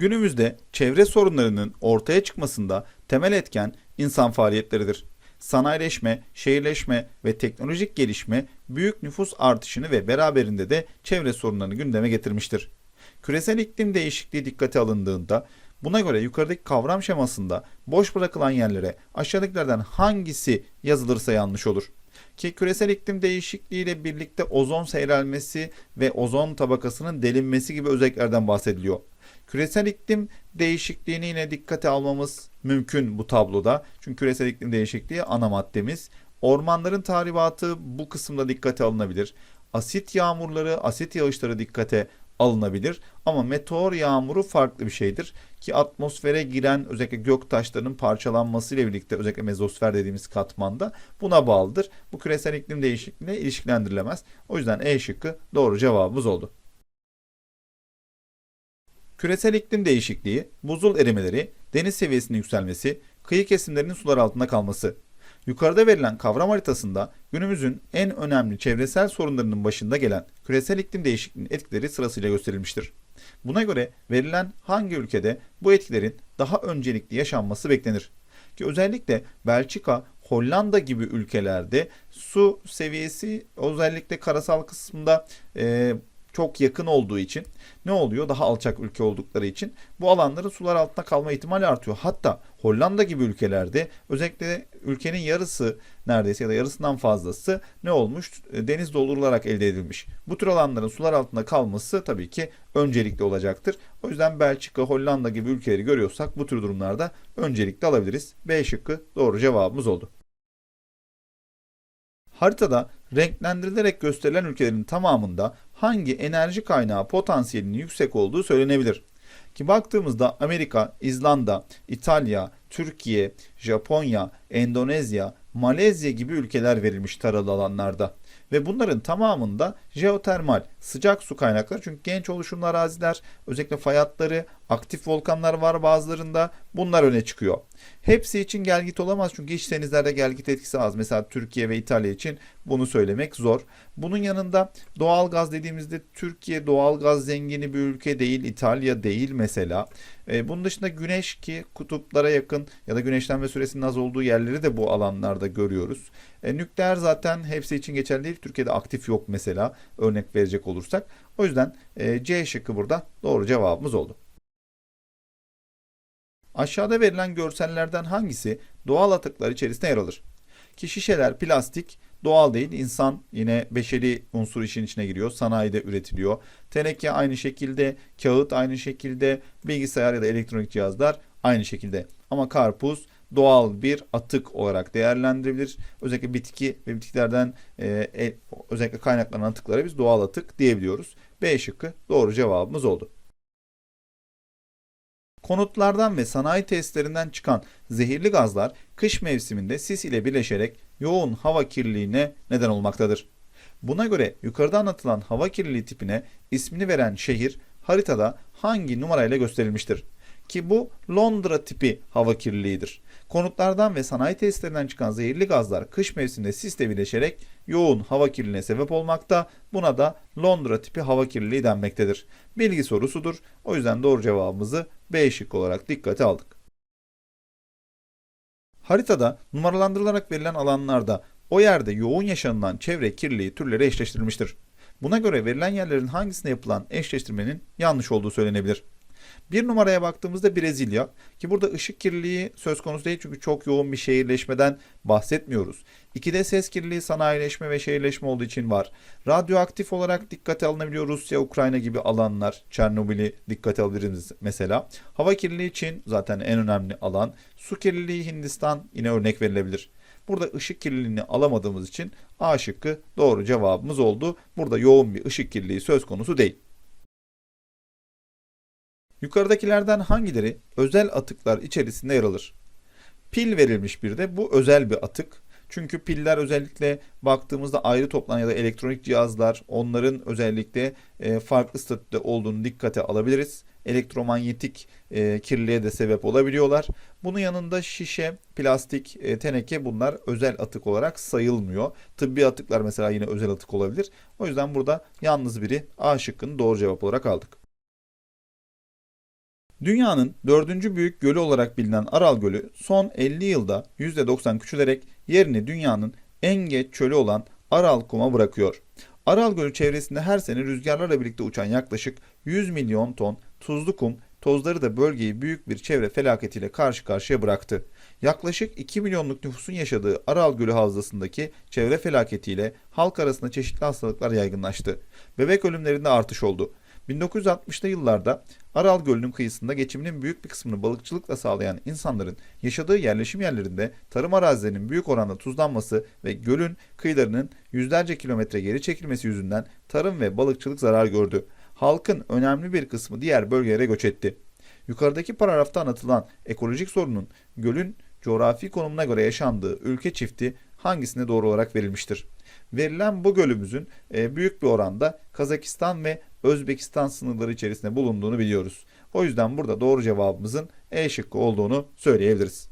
Günümüzde çevre sorunlarının ortaya çıkmasında temel etken insan faaliyetleridir. Sanayileşme, şehirleşme ve teknolojik gelişme büyük nüfus artışını ve beraberinde de çevre sorunlarını gündeme getirmiştir. Küresel iklim değişikliği dikkate alındığında buna göre yukarıdaki kavram şemasında boş bırakılan yerlere aşağıdakilerden hangisi yazılırsa yanlış olur? Ki küresel iklim değişikliği ile birlikte ozon seyrelmesi ve ozon tabakasının delinmesi gibi özelliklerden bahsediliyor. Küresel iklim değişikliğini yine dikkate almamız mümkün bu tabloda. Çünkü küresel iklim değişikliği ana maddemiz. Ormanların tahribatı bu kısımda dikkate alınabilir. Asit yağmurları, asit yağışları dikkate alınabilir. Ama meteor yağmuru farklı bir şeydir. Ki atmosfere giren özellikle gök taşlarının parçalanması ile birlikte özellikle mezosfer dediğimiz katmanda buna bağlıdır. Bu küresel iklim değişikliğine ilişkilendirilemez. O yüzden E şıkkı doğru cevabımız oldu. Küresel iklim değişikliği, buzul erimeleri, deniz seviyesinin yükselmesi, kıyı kesimlerinin sular altında kalması. Yukarıda verilen kavram haritasında günümüzün en önemli çevresel sorunlarının başında gelen küresel iklim değişikliğinin etkileri sırasıyla gösterilmiştir. Buna göre verilen hangi ülkede bu etkilerin daha öncelikli yaşanması beklenir? Ki özellikle Belçika, Hollanda gibi ülkelerde su seviyesi özellikle karasal kısımda e, çok yakın olduğu için ne oluyor? Daha alçak ülke oldukları için bu alanların sular altında kalma ihtimali artıyor. Hatta Hollanda gibi ülkelerde özellikle ülkenin yarısı neredeyse ya da yarısından fazlası ne olmuş? Deniz doldurularak elde edilmiş. Bu tür alanların sular altında kalması tabii ki öncelikli olacaktır. O yüzden Belçika, Hollanda gibi ülkeleri görüyorsak bu tür durumlarda öncelikli alabiliriz. B şıkkı doğru cevabımız oldu. Haritada renklendirilerek gösterilen ülkelerin tamamında hangi enerji kaynağı potansiyelinin yüksek olduğu söylenebilir. Ki baktığımızda Amerika, İzlanda, İtalya, Türkiye, Japonya, Endonezya, Malezya gibi ülkeler verilmiş taralı alanlarda. Ve bunların tamamında jeotermal, sıcak su kaynakları çünkü genç oluşumlu araziler, özellikle fay hatları, aktif volkanlar var bazılarında bunlar öne çıkıyor. Hepsi için gelgit olamaz çünkü iç denizlerde gelgit etkisi az. Mesela Türkiye ve İtalya için bunu söylemek zor. Bunun yanında doğal gaz dediğimizde Türkiye doğal gaz zengini bir ülke değil, İtalya değil mesela. E, bunun dışında güneş ki kutuplara yakın ya da güneşlenme süresinin az olduğu yerleri de bu alanlarda görüyoruz. E, nükleer zaten hepsi için geçerli değil. Türkiye'de aktif yok mesela örnek verecek olursak. O yüzden e, C şıkkı burada doğru cevabımız oldu. Aşağıda verilen görsellerden hangisi doğal atıklar içerisinde yer alır? Ki şişeler plastik, doğal değil, insan yine beşeri unsur işin içine giriyor, sanayide üretiliyor. Teneke aynı şekilde, kağıt aynı şekilde, bilgisayar ya da elektronik cihazlar aynı şekilde. Ama karpuz doğal bir atık olarak değerlendirilebilir. Özellikle bitki ve bitkilerden e, e, özellikle kaynaklanan atıklara biz doğal atık diyebiliyoruz. B şıkkı doğru cevabımız oldu. Konutlardan ve sanayi testlerinden çıkan zehirli gazlar kış mevsiminde sis ile birleşerek yoğun hava kirliliğine neden olmaktadır. Buna göre yukarıda anlatılan hava kirliliği tipine ismini veren şehir haritada hangi numarayla gösterilmiştir? Ki bu Londra tipi hava kirliliğidir. Konutlardan ve sanayi tesislerinden çıkan zehirli gazlar kış mevsiminde sisle birleşerek yoğun hava kirliliğine sebep olmakta. Buna da Londra tipi hava kirliliği denmektedir. Bilgi sorusudur. O yüzden doğru cevabımızı B şık olarak dikkate aldık. Haritada numaralandırılarak verilen alanlarda o yerde yoğun yaşanılan çevre kirliliği türleri eşleştirilmiştir. Buna göre verilen yerlerin hangisine yapılan eşleştirmenin yanlış olduğu söylenebilir. Bir numaraya baktığımızda Brezilya ki burada ışık kirliliği söz konusu değil çünkü çok yoğun bir şehirleşmeden bahsetmiyoruz. İkide ses kirliliği sanayileşme ve şehirleşme olduğu için var. Radyoaktif olarak dikkate alınabiliyor Rusya, Ukrayna gibi alanlar. Çernobil'i dikkate alabiliriz mesela. Hava kirliliği için zaten en önemli alan. Su kirliliği Hindistan yine örnek verilebilir. Burada ışık kirliliğini alamadığımız için A şıkkı doğru cevabımız oldu. Burada yoğun bir ışık kirliliği söz konusu değil. Yukarıdakilerden hangileri özel atıklar içerisinde yer alır? Pil verilmiş bir de bu özel bir atık. Çünkü piller özellikle baktığımızda ayrı toplanan ya da elektronik cihazlar onların özellikle e, farklı statüde olduğunu dikkate alabiliriz. Elektromanyetik e, kirliliğe de sebep olabiliyorlar. Bunun yanında şişe, plastik, e, teneke bunlar özel atık olarak sayılmıyor. Tıbbi atıklar mesela yine özel atık olabilir. O yüzden burada yalnız biri A şıkkını doğru cevap olarak aldık. Dünyanın dördüncü büyük gölü olarak bilinen Aral Gölü son 50 yılda %90 küçülerek yerini dünyanın en geç çölü olan Aral Kum'a bırakıyor. Aral Gölü çevresinde her sene rüzgarlarla birlikte uçan yaklaşık 100 milyon ton tuzlu kum tozları da bölgeyi büyük bir çevre felaketiyle karşı karşıya bıraktı. Yaklaşık 2 milyonluk nüfusun yaşadığı Aral Gölü havzasındaki çevre felaketiyle halk arasında çeşitli hastalıklar yaygınlaştı. Bebek ölümlerinde artış oldu. 1960'lı yıllarda Aral Gölü'nün kıyısında geçiminin büyük bir kısmını balıkçılıkla sağlayan insanların yaşadığı yerleşim yerlerinde tarım arazilerinin büyük oranda tuzlanması ve gölün kıyılarının yüzlerce kilometre geri çekilmesi yüzünden tarım ve balıkçılık zarar gördü. Halkın önemli bir kısmı diğer bölgelere göç etti. Yukarıdaki paragrafta anlatılan ekolojik sorunun gölün coğrafi konumuna göre yaşandığı ülke çifti hangisine doğru olarak verilmiştir? Verilen bu gölümüzün e, büyük bir oranda Kazakistan ve Özbekistan sınırları içerisinde bulunduğunu biliyoruz. O yüzden burada doğru cevabımızın E şıkkı olduğunu söyleyebiliriz.